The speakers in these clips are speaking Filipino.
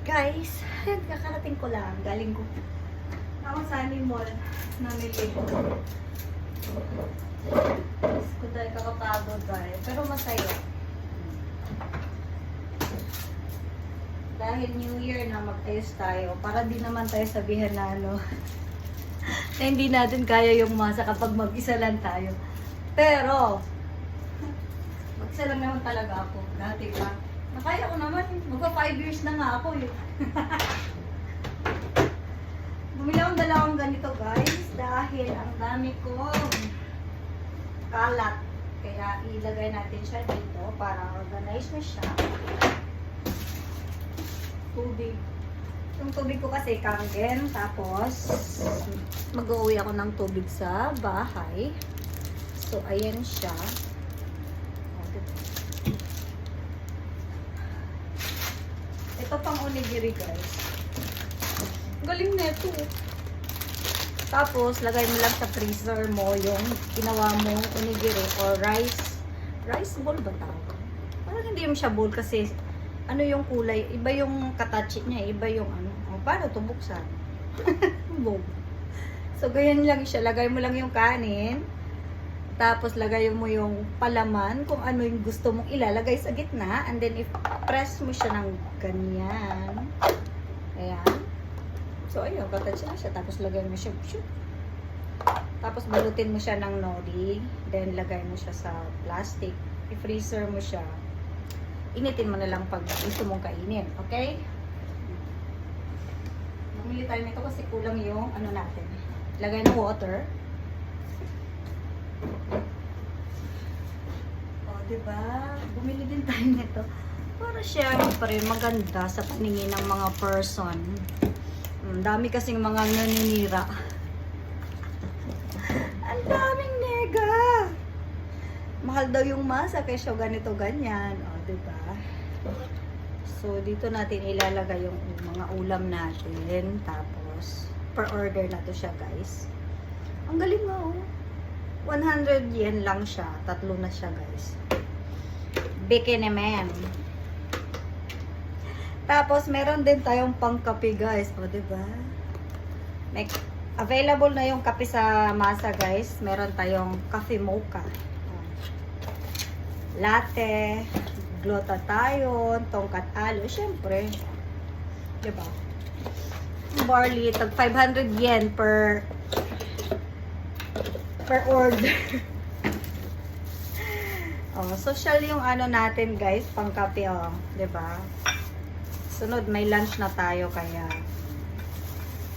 Guys, kakarating ko lang. Galing ko. Ako sa Sunny Mall. Namili ko. Ko dahil kakapagod dahil. Pero masaya. Dahil New Year na magtayos tayo. Para di naman tayo sabihan na ano. na hindi natin kaya yung masa kapag mag-isa lang tayo. Pero, mag-isa lang naman talaga ako. Dati pa. Nakaya ko naman. Magpa 5 years na nga ako eh. Bumili akong dalawang ganito guys. Dahil ang dami ko kalat. Kaya ilagay natin siya dito para organize na siya. Tubig. Yung tubig ko kasi kangen. Tapos, mag-uwi ako ng tubig sa bahay. So, ayan siya. O, Ito pang onigiri guys. Galing na ito. Tapos, lagay mo lang sa freezer mo yung ginawa mong onigiri or rice. Rice bowl ba tawag? Parang hindi yung siya bowl kasi ano yung kulay, iba yung katachi niya, iba yung ano. O, paano ito buksan? So, ganyan lang siya. Lagay mo lang yung kanin. Tapos, lagay mo yung palaman kung ano yung gusto mong ilalagay sa gitna. And then, if press mo siya ng ganyan. Ayan. So, ayun, katachi na siya. Tapos, lagay mo siya. Shoot. Tapos, balutin mo siya ng nori. Then, lagay mo siya sa plastic. I-freezer mo siya. Initin mo na lang pag gusto mong kainin. Okay? Bumili tayo nito kasi kulang yung ano natin. Lagay ng water. O, diba? Bumili din tayo nito. Para pa rin maganda sa paningin ng mga person. Ang dami kasing mga naninira. Ang daming nega! Mahal daw yung masa kaysa ganito ganyan. O, diba? So, dito natin ilalagay yung mga ulam natin. Tapos, per order na to siya, guys. Ang galing nga, oh. 100 yen lang siya. Tatlo na siya, guys. Bikini man. Tapos, meron din tayong pangkape, guys. O, diba? May, available na yung kape sa masa, guys. Meron tayong coffee mocha. Latte. Glutathione. Tongkat alo. Siyempre. Diba? Barley. Tag 500 yen per per order. oh, social yung ano natin, guys, pangkape, oh, 'di ba? Sunod may lunch na tayo kaya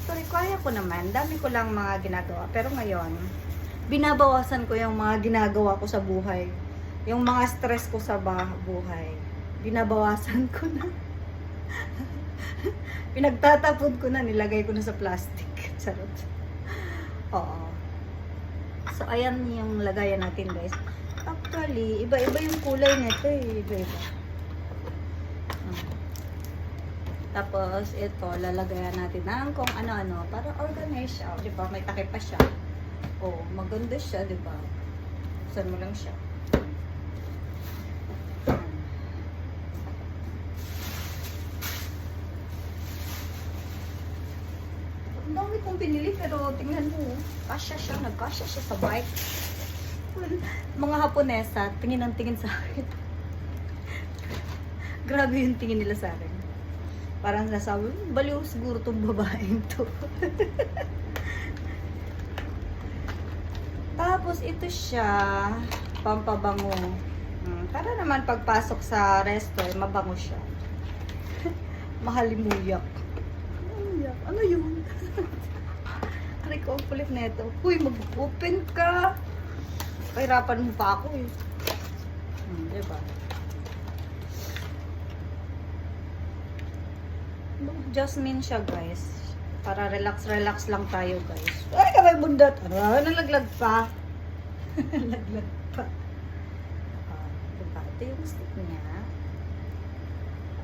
Sorry, kaya ko naman. Dami ko lang mga ginagawa. Pero ngayon, binabawasan ko yung mga ginagawa ko sa buhay. Yung mga stress ko sa buhay. Binabawasan ko na. Pinagtatapon ko na, nilagay ko na sa plastic. Charot. Oo. So, ayan yung lagayan natin, guys. Actually, iba-iba yung kulay nito eh. Iba-iba. Ah. Tapos, ito, lalagayan natin ng kung ano-ano para organize siya. Di? May takip pa siya. Oh, maganda siya, di ba? Saan mo lang siya. Ang dami kong pinili pero tingnan mo, kasya siya, nagkasya siya sa bike. Mga Haponesa, tingin ang tingin sa akin. Grabe yung tingin nila sa akin. Parang nasabi, baliw siguro tong babaeng to. Tapos ito siya, pampabango. Hmm, para naman pagpasok sa resto, eh, mabango siya. Mahalimuyak. Mahalimuyak. Ano yun? Aray ko, kulit na ito. Uy, mag-open ka. Kahirapan mo pa ako eh. Hmm, diba? Jasmine siya, guys. Para relax-relax lang tayo, guys. Ay, kamay bundat. Ano, nalaglag pa. nalaglag pa. Ah, diba? Ito yung stick niya.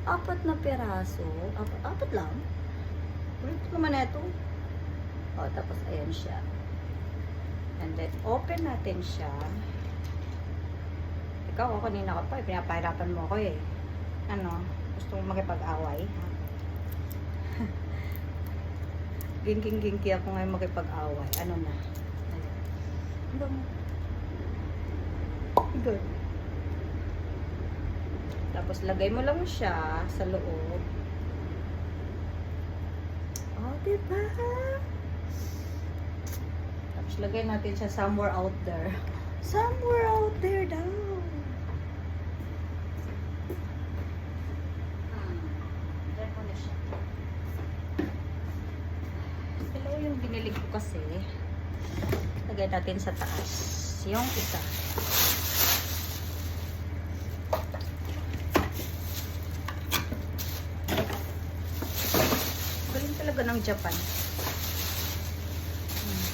Apat na peraso. Apat, apat lang. Ulit naman na ito. O, tapos ayan siya. And then, open natin siya. Ikaw, oh, kanina ka pa. eh, Pinapahirapan mo ako eh. Ano? Gusto mo makipag-away? Ha? Ginking-ginky ako ngayon makipag-away. Ano na? Ang bango. Good. Tapos lagay mo lang siya sa loob. Diba? Tapos lagay natin siya somewhere out there. Somewhere out there daw. Hmm. Dalawa yung binili ko kasi. Lagay natin sa taas. Yung isa. Galing talaga Japan. Hmm.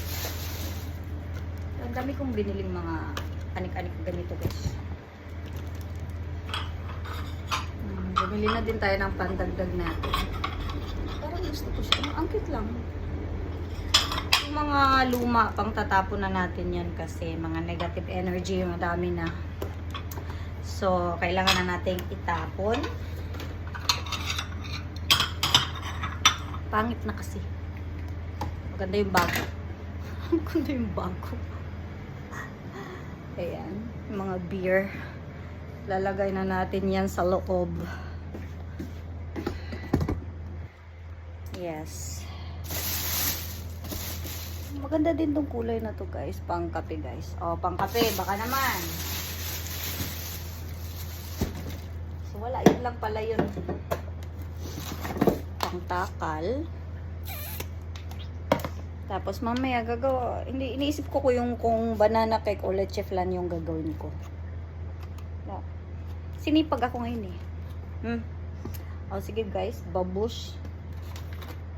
Ang dami kong biniling mga anik-anik ganito guys. Hmm, bumili na din tayo ng pandagdag natin. Parang gusto ko siya. Ang cute lang. Yung mga luma, pang tatapon na natin yan kasi mga negative energy, madami na. So, kailangan na nating itapon. Pangit na kasi. Maganda yung bago. Maganda yung bago. Ayan. Mga beer. Lalagay na natin yan sa loob. Yes. Maganda din tong kulay na to guys. Pang kape guys. O, pang kape. Baka naman. So, wala. Yun lang pala yun. Pang takal. Tapos mamaya gagawa. Hindi, iniisip ko ko yung kung banana cake o leche flan yung gagawin ko. Sinipag ako ngayon eh. Hmm. O sige guys, babush.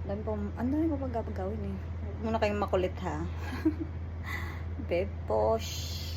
Dami pa, ang dami pa pag gagawin eh. Huwag muna kayong makulit ha. Beposh.